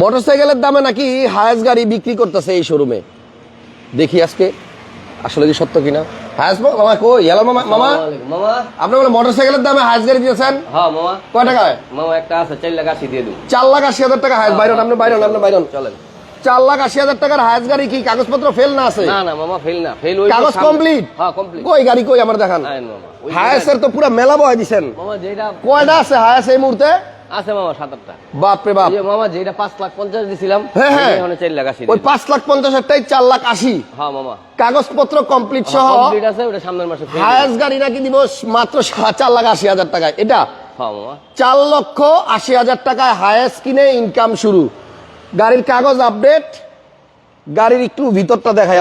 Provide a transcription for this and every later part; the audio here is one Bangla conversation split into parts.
মোটরসাইকেলের দামে নাকি হায়াস গাড়ি বিক্রি করতেছে এই শোরুমে? দেখি আজকে আসলে কি সত্য কিনা? হায়াস মামা কই? হ্যালো মামা মামা? মামা। আপনি বলে মোটরসাইকেলের দামে হায়াস গাড়ি দিয়েছেন? হ্যাঁ মামা। কয় টাকায়? মামা একটা আছে চার লাখ আশি দিয়ে দিন চার লাখ আশি হাজার টাকা হায়াস বাইরন আপনি বাইরন আপনি বাইরন। চলেন। চার লাখ আশি হাজার টাকার হায়াস গাড়ি কি কাগজপত্র ফেল না আছে? না না মামা ফেল না। ফেল ওই কাগজ কমপ্লিট হ্যাঁ কমপ্লিট কই গাড়ি কই আমার দেখান। মামা হায়াসের তো পুরো মেলা বয় দিছেন। মামা যেটা কয়টা আছে হায়াস এই মুহূর্তে? আছে মামা সাত আটটা। বাপ। বাপ মামা যেটা পাঁচ লাখ পঞ্চাশ দিছিলাম হ্যাঁ, হ্যাঁ। চার লাখ আশি ওই পাঁচ লাখ পঞ্চাশ চার লাখ আশি। হ্যাঁ মামা। কাগজপত্র কমপ্লিট সহ কমপ্লিট আছে ওটা সামনের মাসে হায়াস গাড়ি নাকি দিব মাত্র চার লাখ আশি হাজার টাকায়। এটা? মামা। চার লক্ষ আশি হাজার টাকায় হায়াস কিনে ইনকাম শুরু। গাড়ির কাগজ আপডেট গাড়ির একটু ভিতরটা দেখাই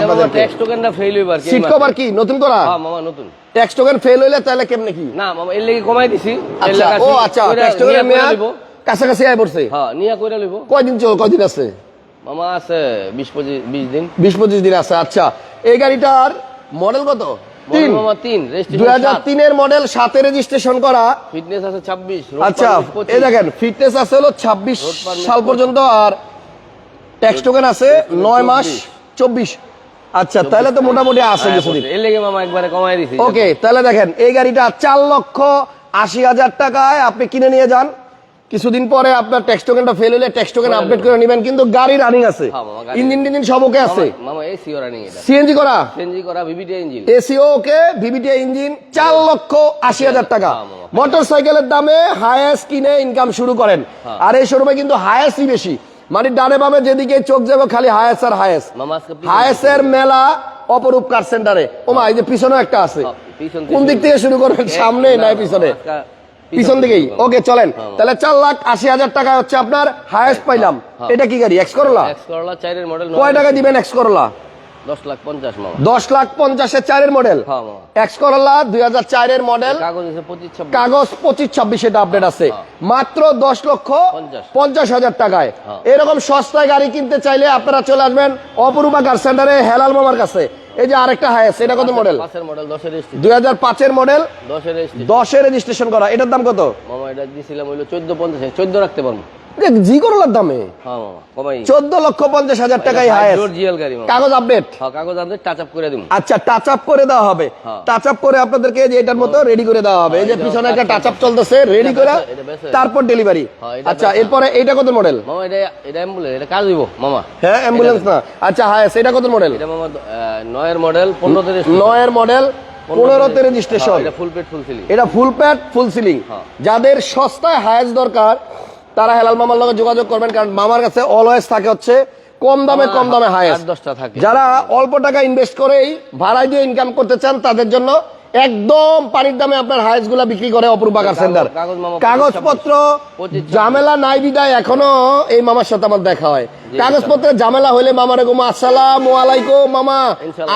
কি সিট। কভার কি? নতুন করা? হ্যাঁ মামা নতুন। ট্যাক্স টোকেন ফেল হইলে তাহলে কেমনে কি? না মামা এর লেগে কমাই দিছি। আচ্ছা ও আচ্ছা ট্যাক্স মেয়াদ। কাছাকাছি আয় পড়ছে। হ্যাঁ নিয়ে কইরা লইব। কয়দিন চল কয়দিন আছে? মামা আছে বিশ পঁচিশ বিশ দিন। বিশ পঁচিশ দিন আছে আচ্ছা। এই গাড়িটার মডেল কত? মডেল সাথে রেজিস্ট্রেশন করা। ফিটনেস আছে ছাব্বিশ আচ্ছা এই দেখেন ফিটনেস আছে হলো ছাব্বিশ সাল পর্যন্ত আর ট্যাক্স টোকেন আছে নয় মাস চব্বিশ। আচ্ছা তাহলে তো মোটামুটি আছে কিছুদিন। এর লেগে মামা একবারে কমাই দিছি। ওকে তাহলে দেখেন এই গাড়িটা চার লক্ষ আশি হাজার টাকায় আপনি কিনে নিয়ে যান। কিছুদিন পরে আপনার ট্যাক্স টোকেনটা ফেল হলে ট্যাক্স টোকেন আপডেট করে নেবেন কিন্তু গাড়ি রানিং আছে। হ্যাঁ, ইঞ্জিন টিঞ্জিন সব ওকে আছে। মামা- মামা এসি ওরা নেই এটা। সিএনজি করা? চেঞ্জি করা ভিভিটি ইঞ্জিন এসিও ওকে ভিভিটি ইঞ্জিন চার লক্ষ আশি হাজার টাকা। হ্যাঁ, মামা। মোটর সাইকেলের দামে হায়াস কিনে ইনকাম শুরু করেন। হ্যাঁ। আর এই শোরুমে কিন্তু হায়াসই বেশি। মানে ডানে বামে যেদিকে চোখ যাবে খালি হায়েস আর হায়াস। হায়েস এর মেলা অপরূপ কার সেন্টারে? ওমা এই যে পিছনে একটা আছে। হ্যাঁ, কোন দিক থেকে শুরু করবেন? সামনে না, নাই পিছনে? পিছন দিকেই। ওকে চলেন। হ্যাঁ। তাহলে চার লাখ আশি হাজার টাকা হচ্ছে আপনার হায়েস্ট পাইলাম। হ্যাঁ। এটা কি গাড়ি? এক্স করলা কয় টাকা দিবেন এক্স করলা দশ লাখ পঞ্চাশ দশ লাখ পঞ্চাশের চারের মডেল? হ্যাঁ এক্স করলা দুই হাজার চারের মডেল। কাগজ পঁচিশ ছাব্বিশ। এটা আপডেট আছে। হ্যাঁ। মাত্র দশ লক্ষ পঞ্চাশ। হাজার টাকায়। হ্যাঁ। এরকম সস্তায় গাড়ি কিনতে চাইলে আপনারা চলে আসবেন অপরূপা কার সেন্টারে হেলাল মামার কাছে। এই যে আরেকটা হায়াস এটা কত মডেল দুই হাজার পাঁচের মডেল দশের রেজিস্ট্রি দশের রেজিস্ট্রেশন করা। এটার দাম কত? মামা এটা দিয়েছিলাম হইল চোদ্দ পঞ্চাশ চোদ্দ রাখতে পারব। জি করলার দামে? হ্যাঁ চোদ্দ লক্ষ পঞ্চাশ হাজার টাকাই কাগজ আপডেট হ্যাঁ কাগজ টাচ আপ করে দিব আচ্ছা টাচ আপ করে দেওয়া হবে। হ্যাঁ। টাচ আপ করে আপনাদেরকে যে এটার মতো রেডি করে দেওয়া হবে। এই যে পিছনে একটা টাচ আপ চলতেছে রেডি করে বেছে, এটা বেছে। তারপর ডেলিভারি হ্যাঁ, আচ্ছা এরপরে এইটা কত মডেল মামা এটা এটা অ্যাম্বুলেন্স এটা কাজ দিব মামা। হ্যাঁ অ্যাম্বুলেন্স না। আচ্ছা হ্যাঁ সেটা কত মডেল এটা মামা নয়ের মডেল পনেরোতে নয়ের মডেল পনেরোতে রেজিস্ট্রেশন এটা ফুল সিলিং এটা ফুল সিলিং হ্যাঁ। যাদের সস্তায় হায়াস দরকার তারা হেলাল মামার লগে যোগাযোগ করবেন কারণ মামার কাছে অলওয়েজ থাকে হচ্ছে কম দামে কম দামে হায়েস্ট দশটা থাকে। যারা অল্প টাকা ইনভেস্ট করেই ভাড়ায় দিয়ে ইনকাম করতে চান তাদের জন্য একদম পানির দামে আপনার হাইসগুলা বিক্রি করে অপরূপ বাগার সেন্টার কাগজপত্র ঝামেলা নাই বিদায় এখনও এই মামার সাথে আমার দেখা হয়। কাগজপত্রের ঝামেলা হলে মামার এরকম আসসালাম আলাইকুম মামা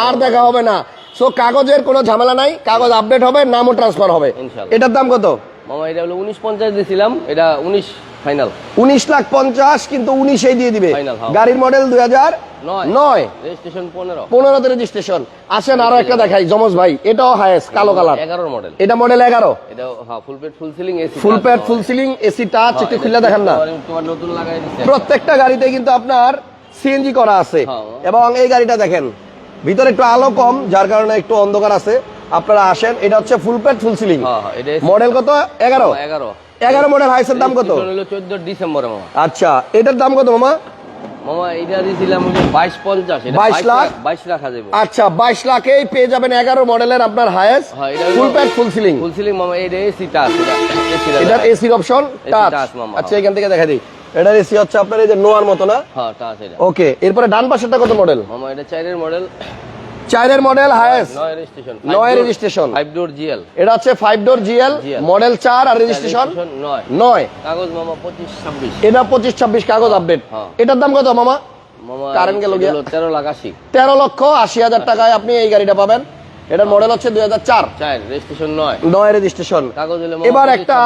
আর দেখা হবে না। সো কাগজের কোনো ঝামেলা নাই কাগজ আপডেট হবে নামও ট্রান্সফার হবে। এটার দাম কত? মামা এটা হলো উনিশ পঞ্চাশ দিয়েছিলাম এটা উনিশ ফাইনাল উনিশ লাখ পঞ্চাশ কিন্তু উনিশেই দিয়ে দিবে। হ্যাঁ। গাড়ির মডেল দুই হাজার নয়। নয়। রেজিস্ট্রেশন পনেরো। পনেরোতে রেজিস্ট্রেশন আসেন আরও একটা দেখাই জমজ ভাই এটাও হায়েস্ট কালো কালার এগারোর মডেল এটা মডেল এগারো। হ্যাঁ full ceiling AC full pad full ceiling AC touch একটু খুলে দেখেন না। নতুন লাগাই প্রত্যেকটা গাড়িতে কিন্তু আপনার সিএনজি করা আছে। হ্যাঁ। এবং এই গাড়িটা দেখেন ভিতরে একটু আলো কম যার কারণে একটু অন্ধকার আছে। আপনারা আসেন এটা হচ্ছে ফুল প্যাড ফুল সিলিং হ্যাঁ হ্যাঁ মডেল কত? এগারো। এগারো। এগারো মডেল হাইসের দাম কত? হলো চোদ্দ ডিসেম্বর মামা। আচ্ছা এটার দাম কত মামা? মামা এটা দিয়েছিলাম বাইশ পঞ্চাশ 22 লাখ? বাইশ রাখা যাবে। আচ্ছা বাইশ লাখেই পেয়ে যাবেন এগারো মডেলের আপনার হায়েস হ্যাঁ, এটা full pad full ceiling full ceiling মামা এটা এসি টাচ এসি এটার এসির অপশন টাচ মামা, আচ্ছা এখান থেকে দেখা দিই। এটার এসি হচ্ছে আপনার এই যে নোয়ার মতো না? হ্যাঁ টাচ এটা। ওকে এরপরে ডান পাশেরটা কত মডেল মামা এটা চারের মডেল চারের মডেল হায়েস নয় রেজিস্ট্রেশন ফাইভ ডোর জিএল এটা হচ্ছে ফাইভ ডোর জিএল মডেল চার আর রেজিস্ট্রেশন নয়। কাগজ মামা পঁচিশ ছাব্বিশ। এটা পঁচিশ ছাব্বিশ কাগজ আপডেট হ্যাঁ। এটার দাম কত মামা? মামা কারেন্ট গেল তেরো লাখ আশি। তেরো লক্ষ আশি হাজার টাকায় আপনি এই গাড়িটা পাবেন। এটার মডেল হচ্ছে দুই হাজার চার। রেজিস্ট্রেশন নয়। নয় রেজিস্ট্রেশন কাগজ এবার একটা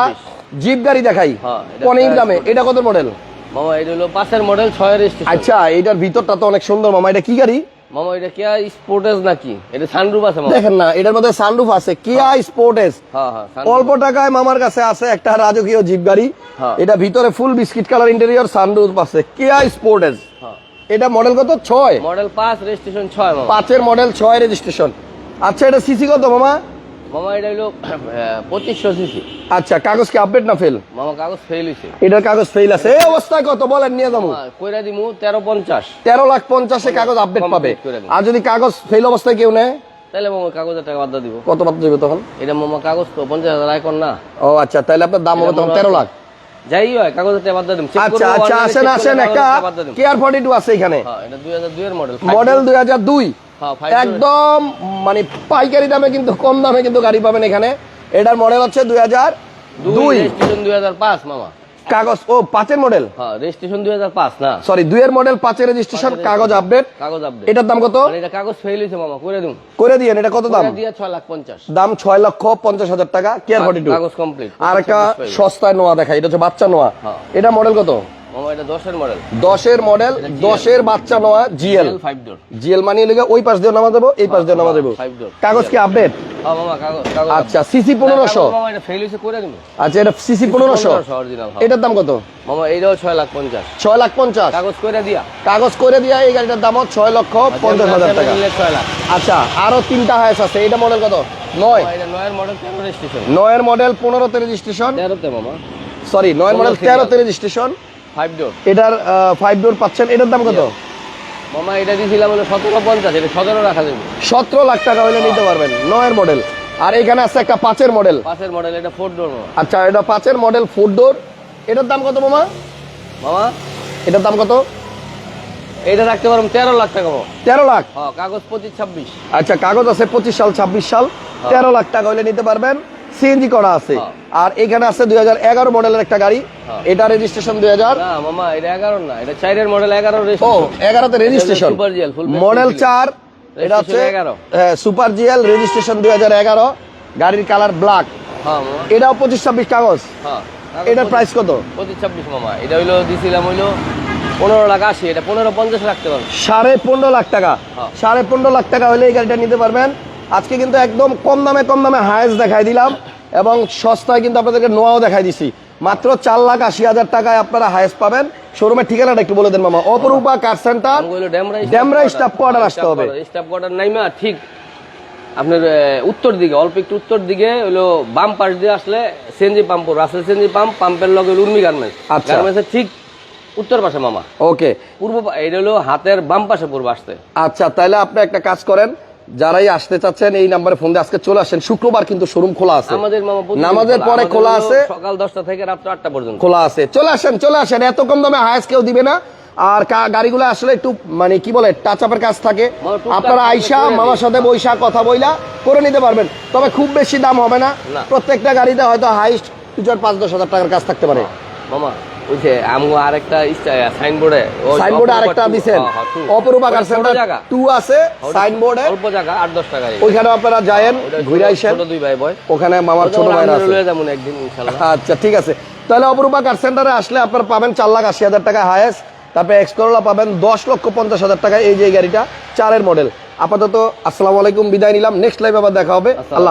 জিপ গাড়ি দেখাই। হ্যাঁ, একটা দামে। এটা কত মডেল মামা এটা হলো পাঁচের মডেল ছয় রেজিস্ট্রেশন আচ্ছা এটার ভিতরটা তো অনেক সুন্দর মামা। এটা কি গাড়ি? মামা এটা কিয়া স্পোর্টেস নাকি? এটা সানরুফ আছে মামা। দেখেন না এটার মধ্যে সানরুফ আছে। কিয়া স্পোর্টেস হ্যাঁ হ্যাঁ অল্প টাকায় মামার কাছে আছে একটা রাজকীয় জিপ গাড়ি। হ্যাঁ। এটা ভিতরে full biscuit colour interior sunroof আছে। কিয়া স্পোর্টেস হ্যাঁ। এটা মডেল কত? ছয়। মডেল 5 রেজিস্ট্রেশন ছয় মামা। পাঁচের মডেল ছয় রেজিস্ট্রেশন আচ্ছা এটা সিসি কত মামা? মামা এটা হলো পঁচিশশো সিসি। আচ্ছা কাগজ কি আপডেট না ফেল মামা কাগজ ফেল হয়েছে। এটার কাগজ ফেল আছে। এই অবস্থায় কত? বলেন নিয়ে যাব। কইরা দিমু তেরো পঞ্চাশ। তেরো লাখ পঞ্চাশে কাগজ আপডেট পাবে। আর যদি কাগজ ফেল অবস্থায় কেউ নেয়? তাহলে মামা কাগজের টাকা বাদ দিব। কত বাদ দেবে তখন? এটা মামা কাগজ তো পঞ্চাশ হাজার আইকন না। ও আচ্ছা তাহলে আপনার দাম হবে তখন তেরো লাখ। যাই হয় কাগজের টাকা বাদ দিম। আচ্ছা আচ্ছা আসেন আসেন একটা। কেয়ার ফর্টি টু আছে এখানে। হ্যাঁ এটা দুই হাজার দুইয়ের মডেল মডেল দুই হাজার দুই। একদম মানে পাইকারি দামে কিন্তু কম দামে কিন্তু গাড়ি পাবেন এখানে। এটার মডেল হচ্ছে দুই হাজার দুই দুই। হাজার পাঁচ মামা। কাগজ ও পাঁচের মডেল হ্যাঁ রেজিস্ট্রেশন দুই হাজার পাঁচ না। সরি দুইয়ের মডেল পাঁচের রেজিস্ট্রেশন কাগজ আপডেট কাগজ আপডেট এটার দাম কত? মানে এটা কাগজ ফেল হয়েছে মামা করে দিন। করে দিয়েন এটা কত দাম? দিয়ে ছয় লাখ পঞ্চাশ। দাম ছয় লক্ষ পঞ্চাশ হাজার টাকা কেয়ার ফর্টি টু কাগজ কমপ্লিট আর একটা সস্তায় নোয়া এটা হচ্ছে বাচ্চা নোয়া। হ্যাঁ। এটা মডেল কত? দশের মডেল দশের বাচ্চা নোয়া জিএল জিএল লেগে ওই পাশ দিয়ে নামা দেবো এই পাশ দিয়ে নামা দেবো কাগজ কি আপডেট হ্যাঁ আচ্ছা সিসি পনেরোশো। দিন আচ্ছা এটা সিসি পনেরোশো। এটার দাম কত? মামা ছয় লাখ পঞ্চাশ। ছয় লাখ পঞ্চাশ। কাগজ করে দিয়া। কাগজ করে দিয়া এই গাড়িটার দাম ছয় লক্ষ পঞ্চাশ হাজার টাকা। আচ্ছা আরও তিনটা হায়াস আছে। এটা মডেল কত? নয়। নয়ের মডেল পনেরোতে রেজিস্ট্রেশন সরি নয়ের মডেল তেরোতে রেজিস্ট্রেশন ফাইভ ডোর এটার ফাইভ ডোর পাচ্ছেন। এটার দাম কত? মামা এটা দিয়েছিলাম হলো সতেরো পঞ্চাশ এটা সতেরো রাখা যাবে। সতেরো লাখ টাকা হইলে নিতে পারবেন। নয়ের মডেল আর এখানে আছে একটা পাঁচের মডেল পাঁচের মডেল এটা ফোর ডোর আচ্ছা এটা পাঁচের মডেল ফোর ডোর এটার দাম কত মামা? মামা? এটার দাম কত? এটা রাখতে পারব তেরো লাখ টাকা তেরো লাখ? হ্যাঁ কাগজ পঁচিশ ছাব্বিশ। আচ্ছা কাগজ আছে পঁচিশ সাল ছাব্বিশ সাল। তেরো লাখ টাকা হইলে নিতে পারবেন। সিএনজি করা আছে। হ্যাঁ। আর এখানে আছে দুই হাজার এগারো মডেলের একটা গাড়ি। হ্যাঁ। এটা রেজিস্ট্রেশন দুই হাজার মামা এটা এগারো না এটা চারের মডেল এগারো ও এগারোতে রেজিস্ট্রেশন মডেল চার এটা হচ্ছে Registration 11 সুপার জিএল রেজিস্ট্রেশন দুই হাজার এগারো। গাড়ির কালার ব্ল্যাক এটাও পঁচিশ ছাব্বিশ কাগজ। হ্যাঁ এটার প্রাইস কত? পঁচিশ ছাব্বিশ মামা। এটা হইল দিছিলাম হইল পনেরো লাখ আশি এটা পনেরো পঞ্চাশ রাখতে পারব সাড়ে পনেরো লাখ টাকা। সাড়ে পনেরো লাখ টাকা হলে এই গাড়িটা নিতে পারবেন। আজকে কিন্তু একদম কম দামে কম দামে হায়েস্ট দেখাই দিলাম এবং সস্তায় কিন্তু আপনাদেরকে নোয়াও দেখাই দিছি। মাত্র চার লাখ আশি হাজার টাকায় আপনারা হায়েস্ট পাবেন। শোরুমের ঠিকানাটা একটু বলে দেন মামা। Aparupa car centre Demra staff quarter আসতে হবে। স্টাফ কোয়ার্টার নাইমা ঠিক। আপনার উত্তর দিকে অল্প একটু উত্তর দিকে হইল বাম পাশ দিয়ে আসলে CNG pump Rasel CNG pump পাম্পের লগে উর্মি গার্মেন্টস আচ্ছা। গার্মেন্টসের ঠিক উত্তর পাশে মামা। ওকে পূর্ব এটা হলো হাতের বাম পাশে পূর্ব আসতে। আচ্ছা তাহলে আপনি একটা কাজ করেন যারাই আসতে চাচ্ছেন এই নাম্বারে ফোন দিয়ে আজকে চলে আসেন। শুক্রবার কিন্তু শোরুম খোলা আছে। আমাদের নামাজের পরে খোলা আছে। সকাল দশটা থেকে রাত্র আটটা পর্যন্ত। খোলা আছে। চলে আসেন চলে আসেন। এত কম দামে হায়েস্ট কেউ দিবে না। আর গাড়িগুলো আসলে একটু মানে কি বলে টাচ আপের কাজ থাকে। আপনারা আইসা মামার সাথে বৈশা কথা বইলা করে নিতে পারবেন। তবে খুব বেশি দাম হবে না। প্রত্যেকটা গাড়িতে হয়তো হাইস্ট পাঁচ দশ হাজার টাকার কাজ থাকতে পারে। মামা ওই যে আমগো আরেকটা সাইনবোর্ডে সাইনবোর্ডে আরেকটা দিছেন অপরূপা সেন্টার জায়গা। টু আছে সাইনবোর্ডে অল্প জায়গা আট দশ টাকা ওইখানে আপনারা যায়েন ঘুরে আইসেন ছোট দুই ভাই বয় ওখানে মামার ছোট ভাইরা আছে। লয়ে যাব একদিন ইনশাল্লাহ। আচ্ছা ঠিক আছে। তাহলে অপরূপা সেন্টারে আসলে আপনারা পাবেন চার লাখ আশি হাজার টাকা হায়েস্ট তারপরে এক্সকরোলা পাবেন দশ লক্ষ পঞ্চাশ হাজার টাকা এই যে গাড়িটা চারের মডেল আপাতত আসসালামু আলাইকুম বিদায় নিলাম। নেক্সট লাইভ আবার দেখা হবে। আল্লাহ